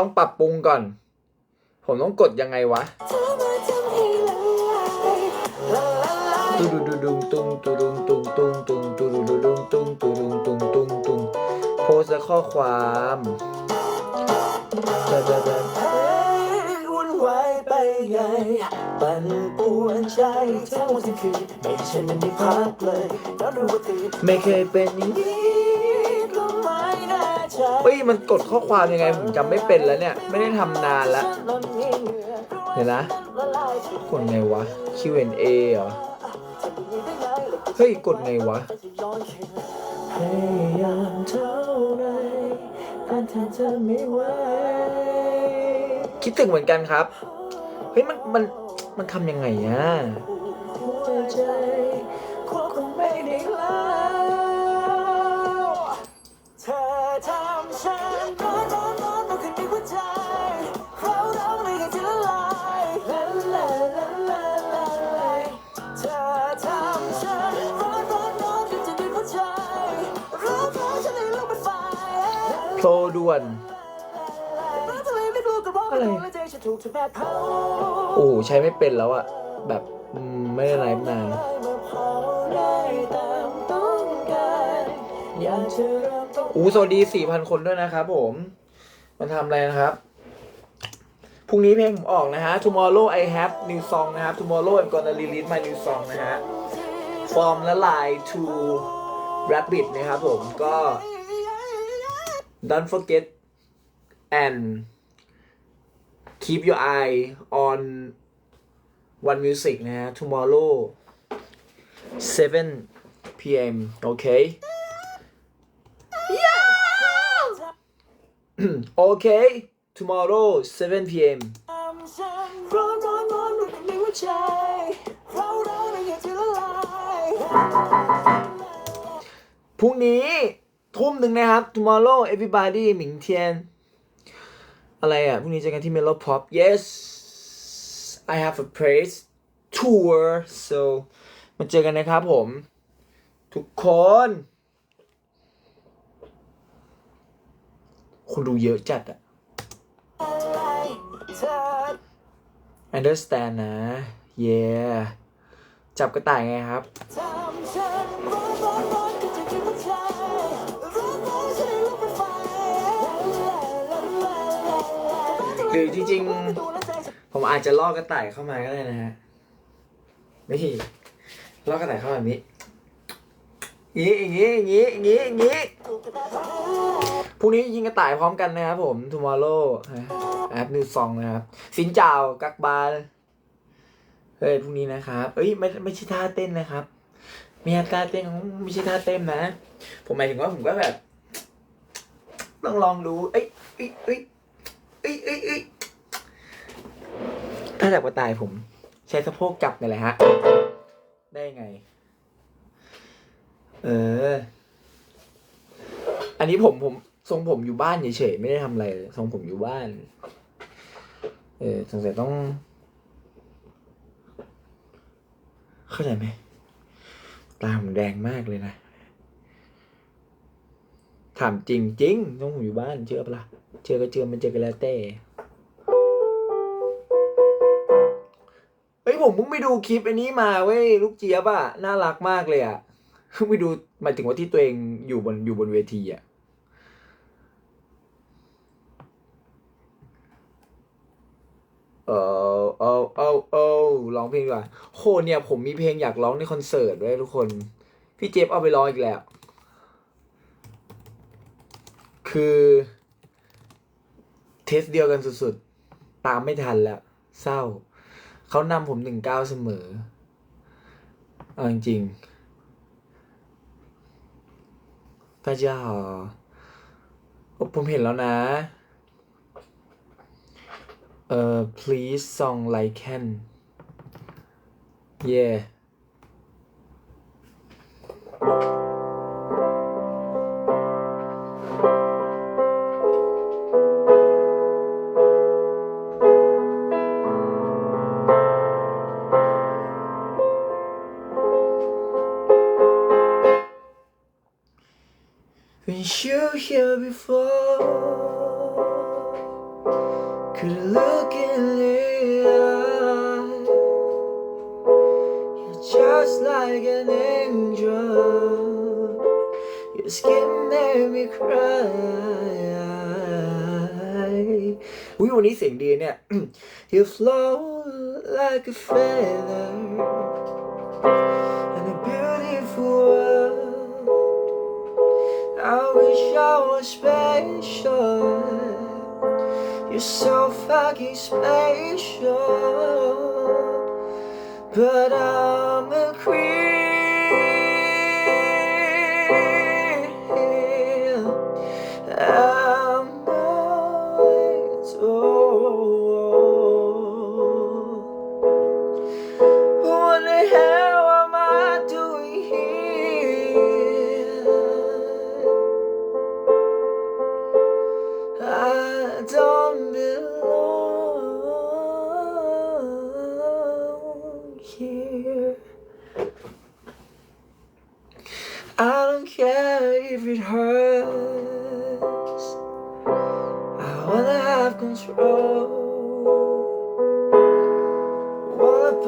ต้องปรับปรุงก่อน ผมต้องกดยังไงวะตุดุดุดุงตุงตุดุงตุงตุงตุงตุดุดุดุงตุงตุดุงตุงตุงตุงโพสต์และข้อความเดี๋ยวเดี๋ยวเดี๋ยววุ่นวายไปใหญ่ปั่นป่วนใจทั้งวันทั้งคืนไม่ใช่มันได้พักเลยนอนดูว่าตื่นไม่เคยเป็นอย่างนี้ เฮ้ยมันกดข้อความยังไงผมจำไม่เป็นแล้วเนี่ย ไม่ได้ทำนานล้วเดี๋ยวนะกดไงวะ Q&A เหรอ เฮ้ยกดไงวะพยายามเท่าไรการทำเธอไม่ไหวคิดถึงเหมือนกันครับ เฮ้ยมันมันมันทำยังไงอะหัวใจ โปรด่วนอะไรโอ้โหใช้ไม่เป็นแล้วอะแบบอืมไม่ได้ไลฟ์นานอู้สวัสดี4,000คนด้วยนะครับผม มันทำอะไรนะครับ พรุ่งนี้เพลงผมออกนะฮะ tomorrow I have new song นะครับ tomorrow I'm gonna release my new song นะฮะ from และ line to rabbit นะครับผมก็ don't forget and keep your eye on one music นะฮะ tomorrow 7 p.m. okay okay tomorrow 7 p.m. ร้อนร้อนร้อนรุ่นในหัวใจเราเราในอยากจะละลาย พรุ่งนี้ ทุ่มหนึ่งนะครับ tomorrow everybody หมิงเทียน อะไรอะพรุ่งนี้เจอกันที่ Melo Pop yes I have a place tour so มาเจอกันนะครับผม ทุกคน คนดูเยอะจัดอะ understand นะ yeah จับกระต่ายไงครับ หรือจริงๆ ผมอาจจะล่อกระต่ายเข้ามาก็ได้นะฮะนี่ล่อกระต่ายเข้ามาแบบนี้อย่างงี้อย่างงี้อย่างงี้อย่างงี้อย่างงี้พรุ่งนี้ยิงกระต่ายพร้อมกันนะครับผม tomorrow แอปนิวซองนะครับ สินเจ้ากักบาลเฮ้ยพรุ่งนี้นะครับเอ้ยไม่ไม่ใช่ท่าเต้นนะครับม่ใช่ท่าเต้นของไม่ใช่ท่าเต้นนะ ผมหมายถึงว่าผมก็แบบ ต้องลองดู เอ้ยเอ้ยเอ้ย เอ้ยเอ้ยเอ้ยถ้าจับกระต่ายผม ใช้สะโพกจับนี่แหละฮะ ได้ไง เออ อันนี้ผมผมทรงผมอยู่บ้านเฉยๆไม่ได้ทำอะไรเลยทรงผมอยู่บ้าน เออสงสัยต้อง เข้าใจไหมตาผมแดงมากเลยนะ ถามจริงจริงต้องผมอยู่บ้านเชื่อปะล่ะเชื่อก็เชื่อมันเจอกันแล้วแต่เฮ้ยผมเพิ่งไปดูคลิปอันนี้มาเว้ยลูกเจี๊ยบอะน่ารักมากเลยอะเพิ่งไปดูหมายถึงว่าที่ตัวเองอยู่บนอยู่บนเวทีอะเออเออเออเออร้องเพลงดีกว่าโหเนี่ยผมมีเพลงอยากร้องในคอนเสิร์ตด้วยทุกคน พี่เจฟเอาไปร้องอีกแล้ว คือ เทสเดียวกันสุดๆ ตามไม่ทันแล้ว เศร้า เขานำผมหนึ่งเก้าเสมอเอาจริงๆ大家好ผมเห็นแล้วนะ เอ่อ please song like can yeah You here before? Could I look in the eye? You're just like an angel. Your skin made me cry. วิวันนี้เสียงดีเนี่ย You flow like a feather so fucking special. But I'm a queen.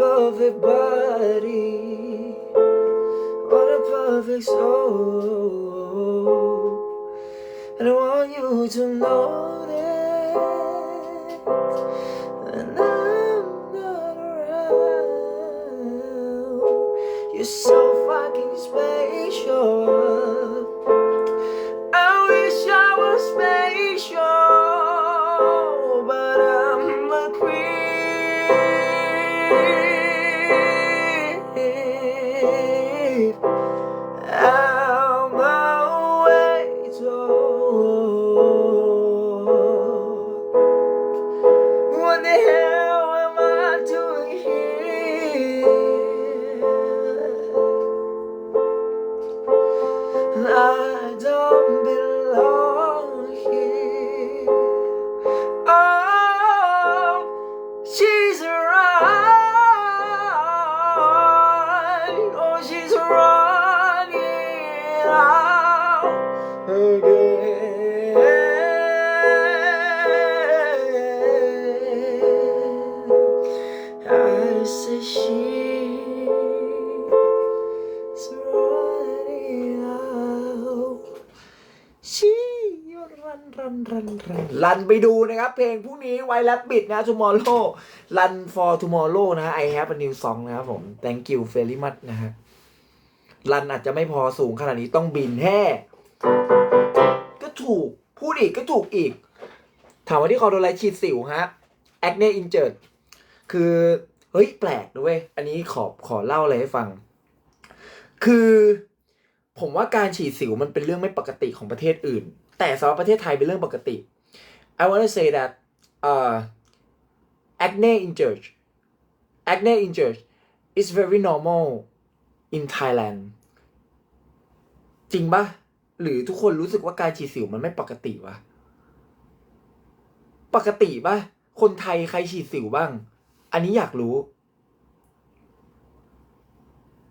Perfect body. What a perfect soul. And I want you to know that I'm not around, you're so เพลงพรุ่งนี้ไวแลบบิดนะ tomorrow run for tomorrow นะ I have a new song นะครับผม thank you very much นะฮะรันอาจจะไม่พอสูงขนาดนี้ต้องบินแห่ก็ถูก พูดอีกก็ถูกอีก ถามว่าที่คอโดนอะไรฉีดสิวฮะ acne injured คือ เฮ้ย แปลกด้วยอันนี้ขอขอเล่าอะไรให้ฟัง คือ ผมว่าการฉีดสิวมันเป็นเรื่องไม่ปกติของประเทศอื่น แต่สำหรับประเทศไทยเป็นเรื่องปกติ I want to say that uh acne in church acne in church is very normal in Thailand จริงปะหรือทุกคนรู้สึกว่าการฉีดสิวมันไม่ปกติวะปกติปะคนไทยใครฉีดสิวบ้าง อันนี้อยากรู้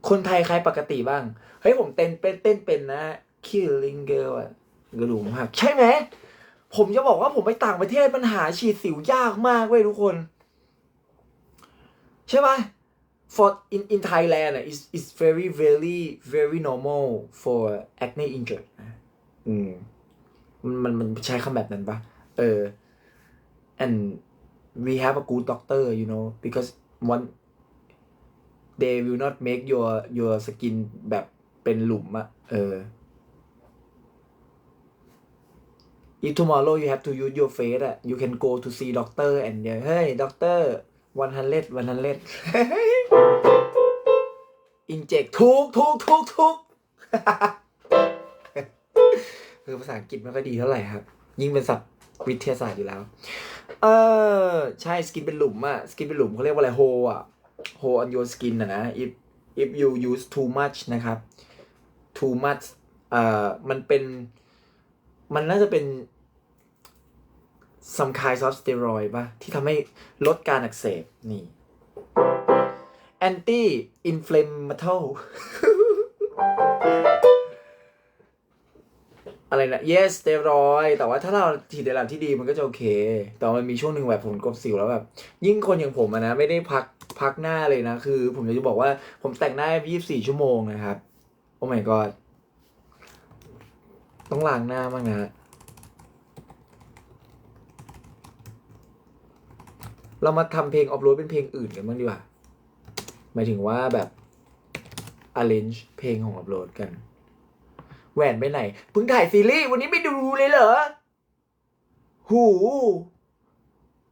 คนไทยใครปกติบ้าง เฮ้ยผมเต้นเป็นเต้นเป็นนะ Killing Girl อะกระดูกหักใช่ไหม ผมจะบอกว่าผมไปต่างประเทศมันหาฉีดสิวยากมากเว้ยทุกคน ใช่ปะ for in in Thailand อะ is is very very very normal for acne injured อืมมันมันใช้คำแบบนั้นปะเออ and we have a good doctor you know because one they will not make your your skin แบบเป็นหลุมอะเออ if tomorrow you have to use your face อะ you can go to see doctor and yeah, hey doctor วันฮันเลดวันฮันเลด inject ทุกทุกทุกทุกคือภาษาอังกฤษไม่ค่อยดีเท่าไหร่ครับ ยิ่งเป็นศัพท์วิทยาศาสตร์อยู่แล้ว เออ ใช่สกินเป็นหลุมอะสกินเป็นหลุมเขาเรียกว่าอะไรโฮอะ hole on your skin นะนะ if if you use too much นะครับ too much เอ่อมันเป็น มันน่าจะเป็น some kind of steroid ป่ะ ที่ทำให้ลดการอักเสบนี่ anti inflammatory อะไรนะ yes steroid แต่ว่าถ้าเราฉีดในระดับที่ดีมันก็จะโอเค แต่มันมีช่วงหนึ่งแบบผมกบสิวแล้วแบบ ยิ่งคนอย่างผมนะ ไม่ได้พักพักหน้าเลยนะ คือ ผมอยากจะบอกว่าผมแต่งหน้า 24 ชั่วโมงนะครับ โอ้ my god ต้องล้างหน้าบ้างนะ เรามาทำเพลงออฟโรดเป็นเพลงอื่นกันบ้างดีกว่า หมายถึงว่าแบบ arrange เพลงของออฟโรดกัน แหวนไปไหนเพิ่งถ่ายซีรีส์วันนี้ไม่ดูเลยเหรอ หู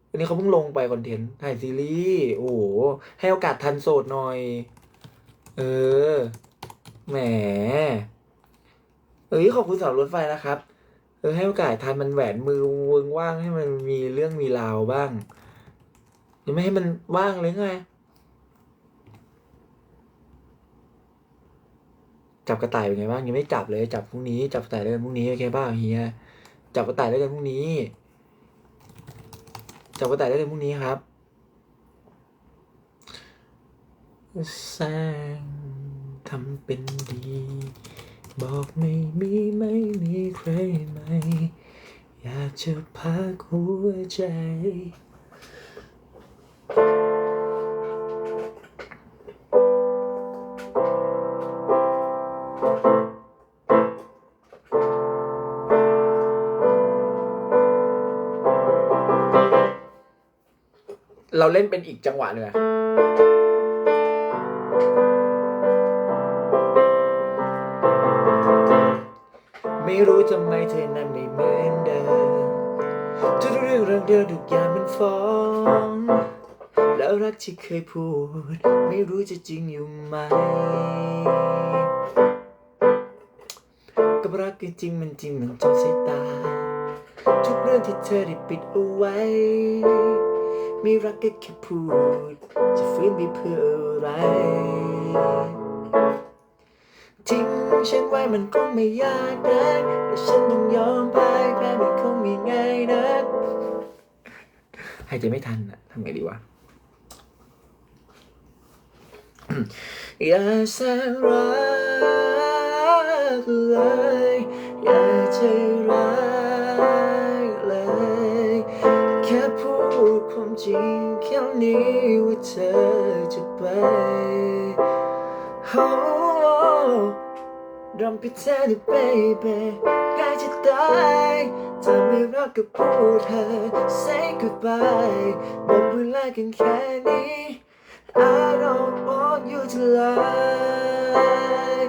อันนี้เขาเพิ่งลงไปคอนเทนต์ถ่ายซีรีส์ โอ้โห ให้โอกาสทันโสดหน่อย เออ แหม เอ้ยขอบคุณสาวรถไฟนะครับ เออให้โอกาสทันมันแหวนมือวงว่างให้มันมีเรื่องมีราวบ้างยังไม่ให้มันว่างเลยไงจับกระต่ายเป็นไงบ้างยังไม่จับเลยจับพรุ่งนี้จับกระต่ายด้กันพรุ่งนี้โอเคป่ะเฮียจับกระต่ายด้กันพรุ่งนี้ จับกระต่ายด้กันพรุ่งนี้ครับแสงทำเป็นดี บอกไม่มีไม่มีใครไหม อยากจะพักหัวใจเราเล่นเป็นอีกจังหวะหนึ่งอะ ไม่รู้ทำไมเธอนั้นไม่เหมือนเดิมทุกเรื่องเรื่องเดิมทุกอย่างมันฟ้อง แล้วรักที่เคยพูด ไม่รู้จะจริงอยู่ไหมกับรักจริงมันจริงมันจนสายตา ทุกเรื่องที่เธอได้ปิดเอาไว้ ไม่รักก็แค่พูด จะฟื้นไปเพื่ออะไร ว้มันคงไม่ยากนะแต่ฉันต้องยอมพ่ายแพ้มันคงไม่ง่ายนะหายใจไม่ทันอะทำไงดีวะอย่าแสนรักเลยอย่าใจร้ายเลยแค่พูดความจริงแค่นี้ว่าเธอจะไป Oh, don't pretend it baby ใกล้จะตายถ้าไม่รักก็พูดเธอ say goodbye หมดเวลากันแค่นี้ I don't want you to lie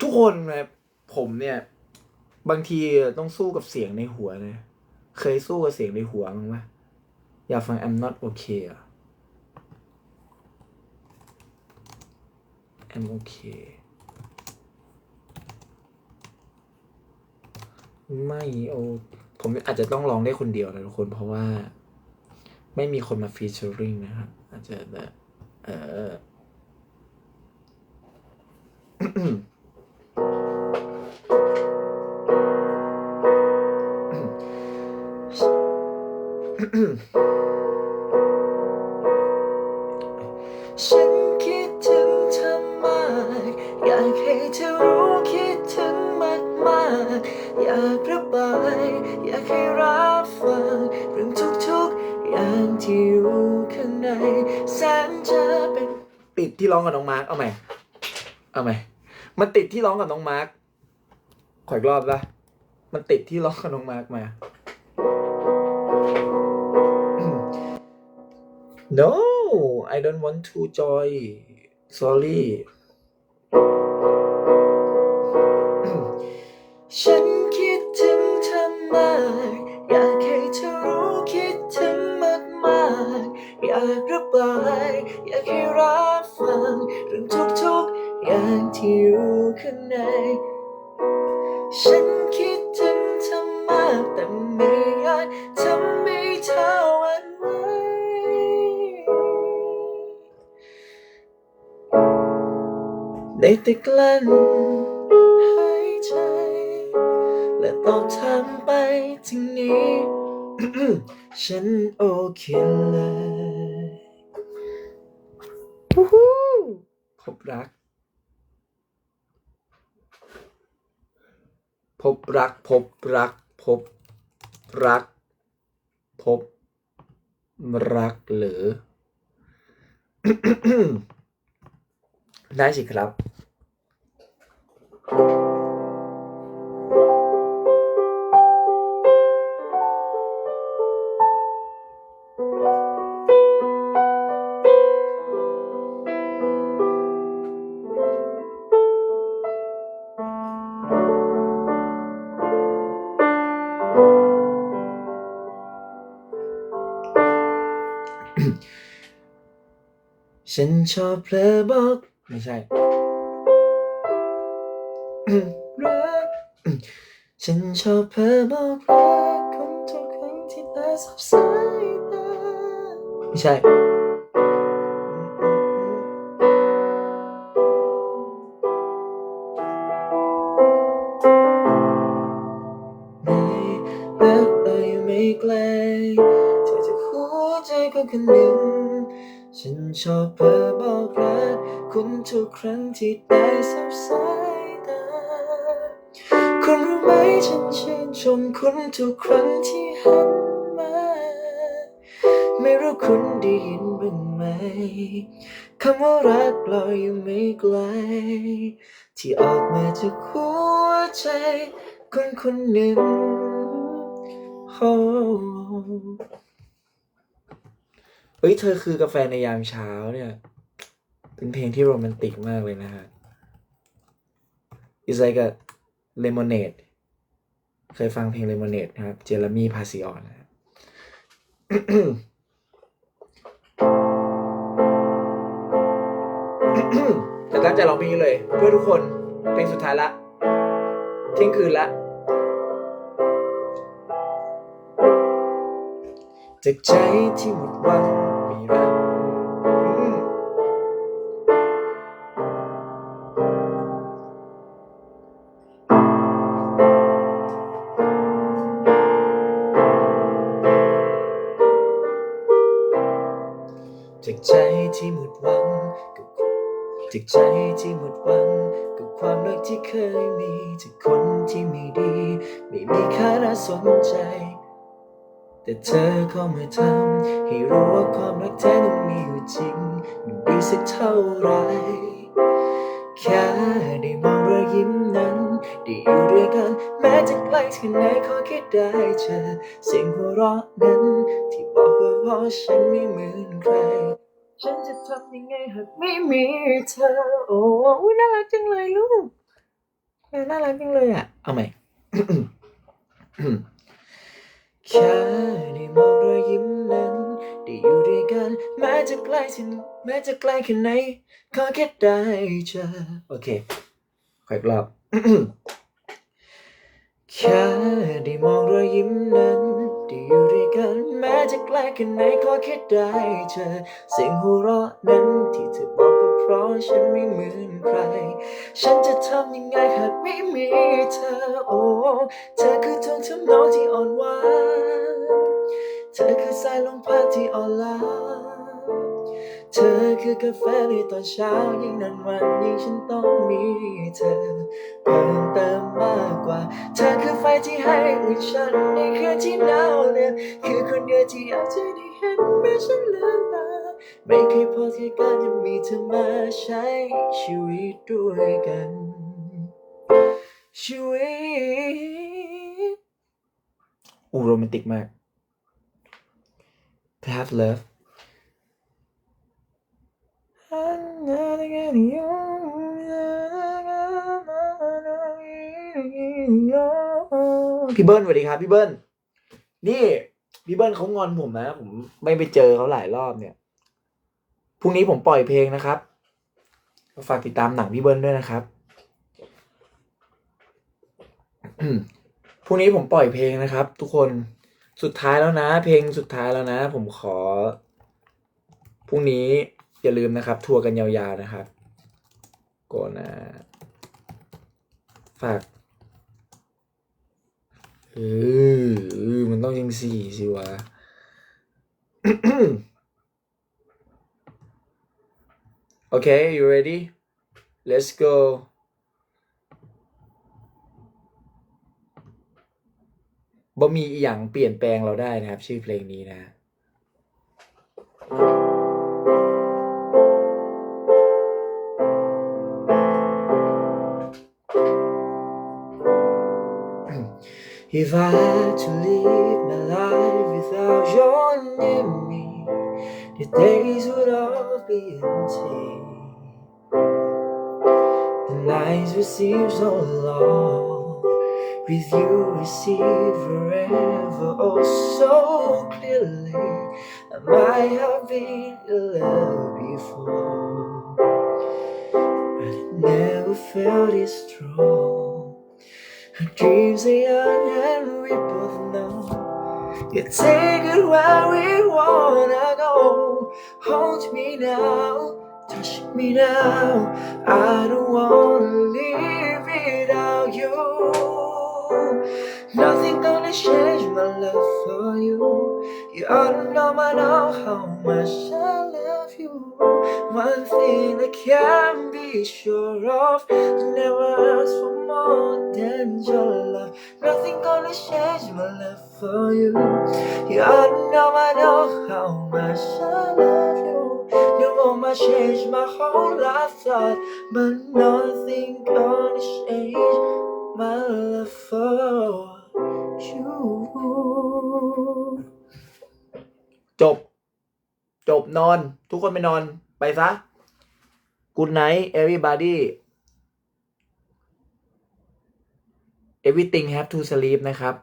ทุกคนนะผมเนี่ย บางทีต้องสู้กับเสียงในหัวนะ เคยสู้กับเสียงในหัวมั้งไหมอยากฟัง I'm not okay อะ I'm okay ไม่โอผมอาจจะต้องร้องได้คนเดียวนะทุกคนเพราะว่า ไม่มีคนมาฟีเจอริงนะครับ อาจจะแบบเออฉันากให้เธอรู้คิดถึงมากมากๆอยากระบาย อยากให้รับฟังเรื่องทุกๆอย่างที่อยู่ข้างในแสนจะเป็นติดที่ร้องกับน้องมาร์กเอาใหมเอาใหมมันติดที่ร้องกับน้องมาร์กขออีกรอบละมันติดที่ร้องกับน้องมาร์กมา No I don't want to joy sorry ฉันคิดถึงเธอมาก อยากให้เธอรู้คิดถึงมากมากอยากระบายอยากให้รับฟังเรื่องทุกๆอย่างที่อยู่ข้างในฉัน ได้แต่กลั้นหายใจ และตอบถามไปถึงนี้ ฉันโอเคเลยวู้ฮู้พบรัก พบรัก พบรัก พบรัก พบรักหรือ ได้สิครับ ฉันชอบเพลอบอก ไม่ใช่รักฉันชอบเพลอบอกรักคนทุกครั้งที่ตาสบสายตาไม่ใช่ไม่รักเลยไม่ไกลเธอจะหัวใจของคนหนึ่ง ฉันชอบเธอบอกรักคุณทุกครั้งที่ได้สบสายตา คุณรู้ไหมฉันชื่นชมคุณทุกครั้งที่หันมา ไม่รู้คุณได้ยินบ้างไหมคำว่ารักลอยอยู่ไม่ไกล ที่ออกมาจากหัวใจคนคนหนึ่งโอ้ เฮ้ยเธอคือกาแฟในยามเช้าเนี่ย เป็นเพลงที่โรแมนติกมากเลยนะฮะ It's like a lemonade เคยฟังเพลง lemonade นะครับ เจเรมี่พาซิออนนะ แต่ตั้งใจร้องเพลงนี้เลย เพื่อทุกคน เพลงสุดท้ายละเที่ยงคืนละจากใจที่หมดหวัง ไแต่เธอเข้ามาทำให้รู้ว่าความรักแท้นั้นมีอยู่จริง มันดีสักเท่าไหรแค่ได้มองรอยยิ้มนั้น ได้อยู่ด้วยกัน แม้จะไกลแค่ไหนขอแค่ได้เจอเสียงหัวเราะนั้น ที่บอกว่าเพราะฉันไม่เหมือนใครฉันจะทำยังไงหากไม่มีเธอ โอ้น่ารักจังเลยลูก น่ารักจังเลยอะ เอาใหม่ แค่ได้มองรอยยิ้มนั้น ได้อยู่ด้วยกันแม้จะไกลที่แม้จะไกลแค่ไหนขอแค่ได้เจอโอเคขออีกรอบแค่ได้มองรอยยิ้มนั้นได้อยู่ด้วยกันแม้จะไกลแค่ไหนขอแค่ได้เจอเสียงหัวเราะนั้นที่เธอบอก เพราะฉันไม่เหมือนใคร ฉันจะทำยังไงหากไม่มีเธอ โอ้ เธอคือทงทำนองที่อ่อนหวาน เธอคือสายลมพัดที่อ่อนล้า เธอคือกาแฟในตอนเช้ายิ่งนานวันยิ่งฉันต้องมีเธอเพิ่มเติมมากกว่า เธอคือไฟที่ให้อุ่นฉันในคืนที่หนาวเหน็บคือคนเดียวที่อยากจะได้เห็นเมื่อฉันลืมตา ไม่เคยพอแค่การจะมีเธอมาใช้ชีวิตด้วยกัน ชีวิตอูโรแมนติกมาก Have love พี่เบิ้ลสวัสดีครับ พี่เบิ้ลนี่ พี่เบิ้ลเขางอนผมนะ ผมไม่ไปเจอเขาหลายรอบเนี่ย พรุ่งนี้ผมปล่อยเพลงนะครับ ฝากติดตามหนังพี่เบิ้ลด้วยนะครับพรุ่งนี้ผมปล่อยเพลงนะครับ ทุกคนสุดท้ายแล้วนะ เพลงสุดท้ายแล้วนะ ผมขอพรุ่งนี้อย่าลืมนะครับ ทัวร์กันยาวๆนะครับโกนะฝากเออเออมันต้องยังสี่สิวะ okay you ready let's go บ่ มีอีหยังเปลี่ยนแปลงเราได้นะครับ ชื่อเพลงนี้นะ If I had to live my life without your near the days would all be empty. The nights would seem so long. With you, we see forever, oh so clearly. I might have been in love before, but I never felt this strong. Our dreams are young and we both know You take it where we wanna go. Hold me now, touch me now. I don't wanna leave without you Nothing gonna change my love for you. You ought to know by now how much I love you. One thing I can be sure of Never ask for more than your love. Nothing gonna change my love for you. You ought to know by now how much I love you. No one might change my whole life thought But nothing gonna change my love for จบ จบนอน ทุกคนไปนอน ไปซะ Good night everybody everything have to sleep นะครับ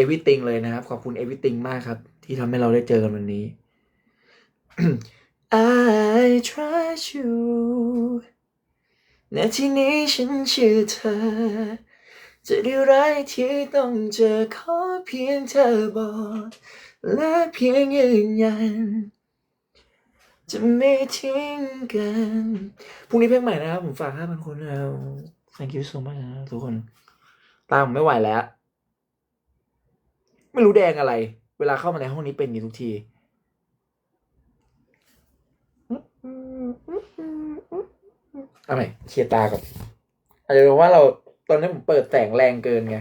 everything เลยนะครับ ขอบคุณ everything มากครับ ที่ทำให้เราได้เจอกันวันนี้ I trust you ในที่นี้ฉันเชื่อเธอ จะได้ไรที่ต้องเจอขอเพียงเธอบอก และเพียงยืนยัน จะไม่ทิ้งกัน พรุ่งนี้เพลงใหม่นะครับ ผมฝากห้าพันคนแล้ว thank you so much นะทุกคน ตามผมไม่ไหวแล้ว ไม่รู้แดงอะไร เวลาเข้ามาในห้องนี้เป็นอย่างทุกทีอาใหม่เคลียร์ตาก่อนอาจจะเป็นว่าเรา ตอนนั้นผมเปิดแสงแรงเกินไง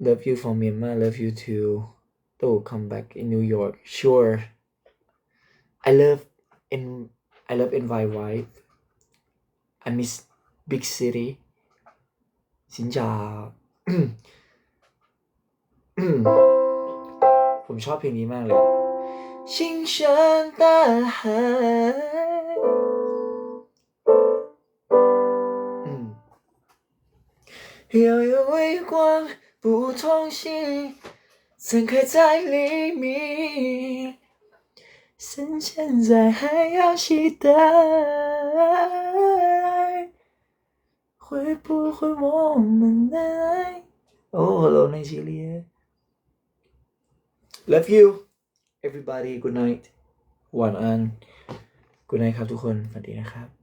เลิฟยู from Myanmar love you too to come back in New York sure I love in I love in my wife. I miss big city สินจาผมชอบเพลงนี้มากเลยชิงเชิญตาหา 遥远微光不同行散开在黎明深陷在还要期待会不会我们的爱哦，Hello 那系列 Love you everybody good night 晚安 good night ครับทุกคน สวัสดีนะครับ